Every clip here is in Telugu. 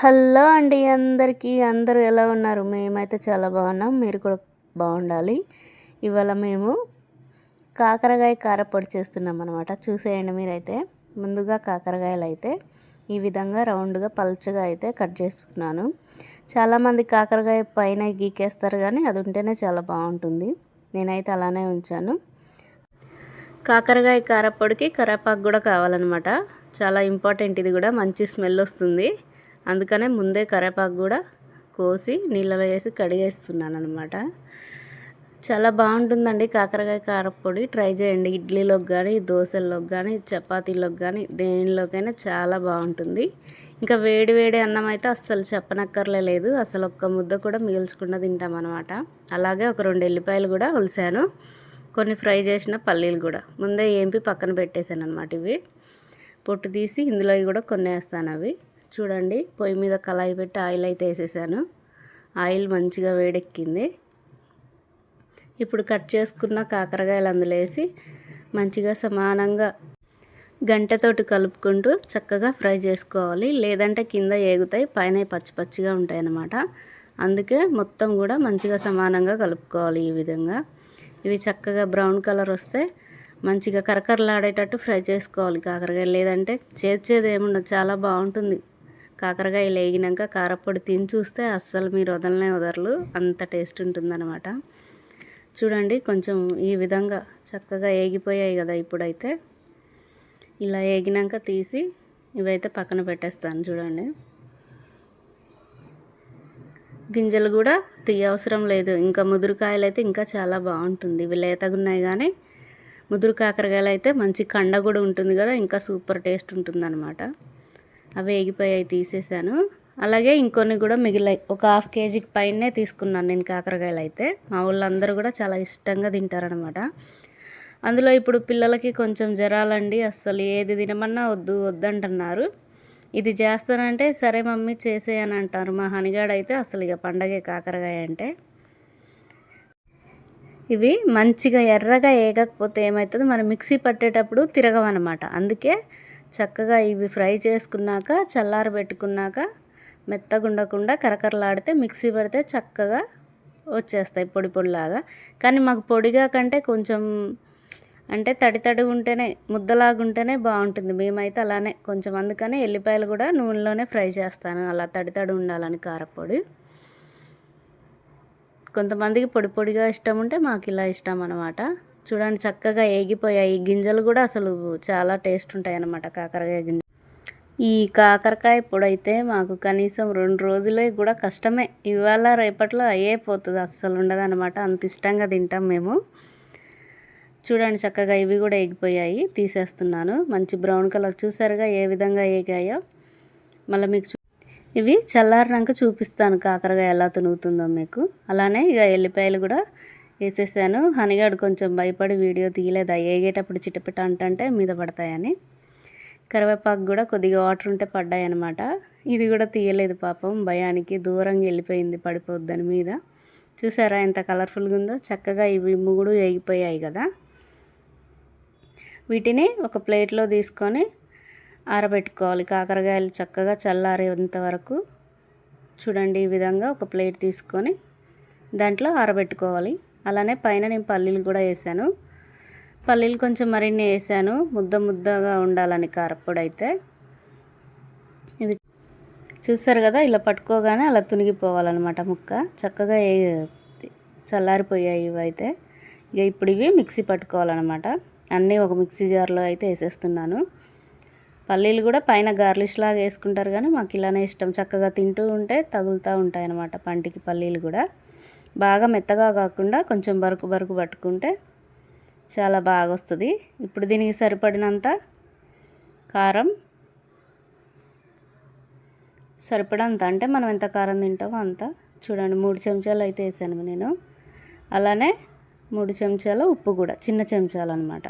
హలో అండి అందరికీ. అందరూ ఎలా ఉన్నారు? మేమైతే చాలా బాగున్నాం. మీరు కూడా బాగుండాలి. ఇవాళ మేము కాకరకాయ కారపొడి చేస్తున్నాం అనమాట చూసేయండి మీరైతే. ముందుగా కాకరకాయలు అయితే ఈ విధంగా రౌండ్గా పల్చగా అయితే కట్ చేసుకున్నాను. చాలామంది కాకరకాయ పైన గీకేస్తారు కానీ అది ఉంటేనే చాలా బాగుంటుంది. నేనైతే అలానే ఉంచాను. కాకరకాయ కారపొడికి కరేపాకు కూడా కావాలన్నమాట. చాలా ఇంపార్టెంట్. ఇది కూడా మంచి స్మెల్ వస్తుంది. అందుకనే ముందే కరేపాకు కూడా కోసి నీళ్ళలో వేసి కడిగేస్తున్నాను అనమాట చాలా బాగుంటుందండి కాకరకాయ కారపొడి. ట్రై చేయండి ఇడ్లీలోకి కానీ దోశల్లోకి కానీ చపాతీలోకి కానీ దేనిలోకైనా చాలా బాగుంటుంది. ఇంకా వేడి వేడి అన్నం అయితే అస్సలు చెప్పనక్కర్లే లేదు. అసలు ఒక్క ముద్ద కూడా మిగిల్చకుండా తింటాం అనమాట అలాగే ఒక రెండు ఎల్లిపాయలు కూడా ఉలిసాను కొన్ని ఫ్రై చేసిన పల్లీలు కూడా. ముందే ఏంపి పక్కన పెట్టేశాను అనమాట ఇవి. పొట్టు తీసి ఇందులో కూడా కొన్ని వేస్తాను అవి. చూడండి పొయ్యి మీద కళాయి పెట్టి ఆయిల్ అయితే వేసేసాను. ఆయిల్ మంచిగా వేడెక్కింది. ఇప్పుడు కట్ చేసుకున్న కాకరకాయలు అందులో వేసి మంచిగా సమానంగా గంటతోటి కలుపుకుంటూ చక్కగా ఫ్రై చేసుకోవాలి. లేదంటే కింద ఏగుతాయి పైన పచ్చి పచ్చిగా ఉంటాయి అన్నమాట. అందుకే మొత్తం కూడా మంచిగా సమానంగా కలుపుకోవాలి ఈ విధంగా. ఇవి చక్కగా బ్రౌన్ కలర్ వస్తే మంచిగా కరకరలాడేటట్టు ఫ్రై చేసుకోవాలి కాకరకాయ లేదంటే చేర్చేది ఏముండదు చాలా బాగుంటుంది. కాకరకాయ లేగినాక కారపొడి తిని చూస్తే అస్సలు మీరు వదలనే వదలరు. అంత టేస్ట్ ఉంటుందన్నమాట. చూడండి కొంచెం ఈ విధంగా చక్కగా ఏగిపోయాయి కదా ఇప్పుడైతే. ఇలా ఏగినాక తీసి ఇవైతే పక్కన పెట్టేస్తాను చూడండి. గింజలు కూడా తీయవసరం లేదు. ఇంకా ముదురుకాయలు అయితే ఇంకా చాలా బాగుంటుంది. ఇవి లేతగా ఉన్నాయి కానీ ముదురు కాకరకాయలు అయితే మంచి కండ కూడా ఉంటుంది కదా ఇంకా సూపర్ టేస్ట్ ఉంటుంది అనమాట అవి వేగిపోయాయి తీసేసాను అలాగే ఇంకొన్ని కూడా మిగిలాయి. ఒక హాఫ్ కేజీకి పైనే తీసుకున్నాను నేను కాకరకాయలు అయితే మా వాళ్ళందరూ కూడా చాలా ఇష్టంగా తింటారనమాట అందులో ఇప్పుడు పిల్లలకి కొంచెం జ్వరాలండి అస్సలు ఏది తినమన్నా వద్దు వద్దంటున్నారు. ఇది చేస్తానంటే సరే మమ్మీ చేసేయని అంటారు మా హనిగాడు అయితే అసలు ఇక పండగే కాకరకాయ అంటే. ఇవి మంచిగా ఎర్రగా వేగకపోతే ఏమవుతుంది మనం మిక్సీ పట్టేటప్పుడు తిరగవన్నమాట. అందుకే చక్కగా ఇవి ఫ్రై చేసుకున్నాక చల్లారబెట్టుకున్నాక పెట్టుకున్నాక మెత్తగుండకుండా కరకరలాడితే మిక్సీ పెడితే చక్కగా వచ్చేస్తాయి పొడి పొడిలాగా. కానీ మాకు పొడిగా కంటే కొంచెం అంటే తడి తడి ఉంటేనే ముద్దలాగా ఉంటేనే బాగుంటుంది. మేమైతే అలానే కొంచెం అందుకనే ఎల్లిపాయలు కూడా నూనెలోనే ఫ్రై చేస్తాను. అలా తడి తడి ఉండాలని కారపొడి. కొంతమందికి పొడి పొడిగా ఇష్టం ఉంటే మాకు ఇలా ఇష్టం అనమాట చూడండి చక్కగా ఏగిపోయాయి. గింజలు కూడా అసలు చాలా టేస్ట్ ఉంటాయి అన్నమాట కాకరకాయ గింజ ఈ కాకరకాయ పొడైతే మాకు కనీసం రెండు రోజులే కూడా కష్టమే. ఇవాళ రేపట్లో అయ్యే పోతుంది అస్సలు ఉండదు అనమాట అంత ఇష్టంగా తింటాం మేము. చూడండి చక్కగా ఇవి కూడా ఎగిపోయాయి తీసేస్తున్నాను. మంచి బ్రౌన్ కలర్. చూసారుగా ఏ విధంగా ఏగాయో? మళ్ళీ మీకు ఇవి చల్లారినాక చూపిస్తాను కాకరకాయ ఎలా తునుగుతుందో మీకు. అలానే ఇక ఎల్లిపాయలు కూడా వేసేసాను. హనిగాడు కొంచెం భయపడి వీడియో తీయలేదు. ఏగేటప్పుడు చిటపిట అంటే మీద పడతాయని. కరివేపాకు కూడా కొద్దిగా వాటర్ ఉంటే పడ్డాయి అనమాట ఇది కూడా తీయలేదు పాపం. భయానికి దూరంగా వెళ్ళిపోయింది పడిపోద్దని మీద. చూసారా ఎంత కలర్ఫుల్గా ఉందో? చక్కగా ఇవి ముగుడు వేగిపోయాయి కదా. వీటిని ఒక ప్లేట్లో తీసుకొని ఆరబెట్టుకోవాలి. కాకరకాయలు చక్కగా చల్లారేంత వరకు చూడండి ఈ విధంగా ఒక ప్లేట్ తీసుకొని దాంట్లో ఆరబెట్టుకోవాలి. అలానే పైన నేను పల్లీలు కూడా వేసాను. పల్లీలు కొంచెం మరిన్ని వేసాను. ముద్ద ముద్దగా ఉండాలని కారప్పొడి అయితే ఇవి చూసారు కదా ఇలా పట్టుకోగానే అలా తునిగిపోవాలన్నమాట ముక్క. చక్కగా చల్లారిపోయాయి ఇవి అయితే ఇక ఇప్పుడు ఇవి మిక్సీ పట్టుకోవాలన్నమాట. అన్నీ ఒక మిక్సీ జార్లో అయితే వేసేస్తున్నాను. పల్లీలు కూడా పైన గార్లిష్ లాగా వేసుకుంటారు కానీ మాకు ఇలానే ఇష్టం. చక్కగా తింటూ ఉంటే తగులుతూ ఉంటాయి అన్నమాట పంటికి పల్లీలు కూడా. బాగా మెత్తగా కాకుండా కొంచెం బరుకు బరుకు పట్టుకుంటే చాలా బాగా వస్తుంది. ఇప్పుడు దీనికి సరిపడినంత కారం సరిపడంత అంటే మనం ఎంత కారం తింటామో అంత. చూడండి మూడు చెంచాలు అయితే వేసాను నేను. అలానే మూడు చెంచాల ఉప్పు కూడా చిన్న చెంచాలు అనమాట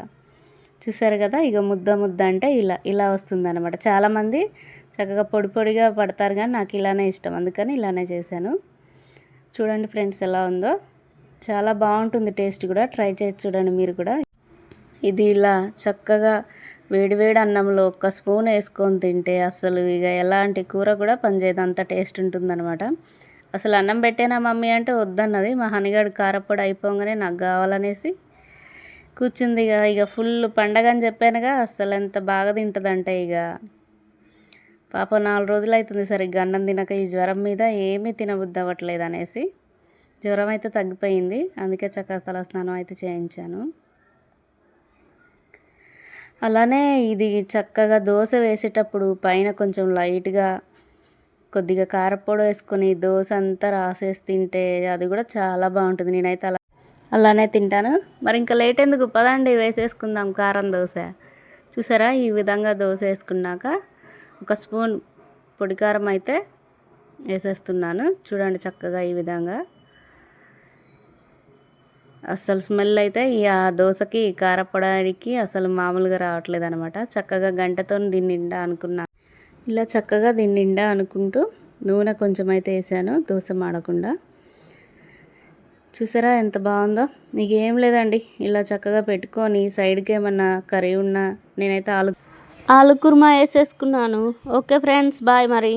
చూసారు కదా ఇక ముద్ద ముద్ద అంటే ఇలా ఇలా వస్తుందన్నమాట. చాలామంది చక్కగా పొడి పొడిగా పడతారు కానీ నాకు ఇలానే ఇష్టం అందుకని ఇలానే చేశాను. చూడండి ఫ్రెండ్స్ ఎలా ఉందో. చాలా బాగుంటుంది టేస్ట్ కూడా ట్రై చేసి చూడండి మీరు కూడా. ఇది ఇలా చక్కగా వేడివేడి అన్నంలో ఒక్క స్పూన్ వేసుకొని తింటే అసలు ఇక ఎలాంటి కూర కూడా పనిచేయదు అంత టేస్ట్ ఉంటుందన్నమాట. అసలు అన్నం పెట్టేనా మమ్మీ అంటే వద్దన్నది మా హనిగాడు కారపొడి అయిపోగానే నాకు కావాలనేసి కూర్చుంది ఇక ఇక ఫుల్ పండగ అని చెప్పానుగా అసలు ఎంత బాగా తింటుందంటే ఇక పాప నాలుగు రోజులు అవుతుంది సరిగ్గా అన్నం తినక ఈ జ్వరం మీద ఏమీ తినబుద్ధి అవ్వట్లేదు అనేసి జ్వరం అయితే తగ్గిపోయింది. అందుకే చక్కగా తల స్నానం అయితే చేయించాను. అలానే ఇది చక్కగా దోశ వేసేటప్పుడు పైన కొంచెం లైట్గా కొద్దిగా కారపొడి వేసుకొని దోశ అంతా రాసేసి తింటే అది కూడా చాలా బాగుంటుంది. నేనైతే అలా అలానే తింటాను. మరి ఇంకా లేట్ ఎందుకు? పదండి వేసేసుకుందాం. కారం దోశ. చూసారా? ఈ విధంగా దోశ వేసుకున్నాక ఒక స్పూన్ పొడి కారం అయితే వేసేస్తున్నాను. చూడండి చక్కగా ఈ విధంగా. అసలు స్మెల్ అయితే ఈ ఆ దోశకి కారపడానికి అసలు మామూలుగా రావట్లేదు అనమాట చక్కగా గంటతో దీన్ని నిండా అనుకున్నా. ఇలా చక్కగా దీన్ని నిండా అనుకుంటూ నూనె కొంచెం అయితే వేసాను దోశ మాడకుండా. చూసారా ఎంత బాగుందో? నీకు ఏం లేదండి ఇలా చక్కగా పెట్టుకొని సైడ్కి ఏమన్నా కర్రీ ఉన్నా నేనైతే ఆలు ఆలు కుర్మా వేసేసుకున్నాను. ఓకే ఫ్రెండ్స్ బాయ్ మరి.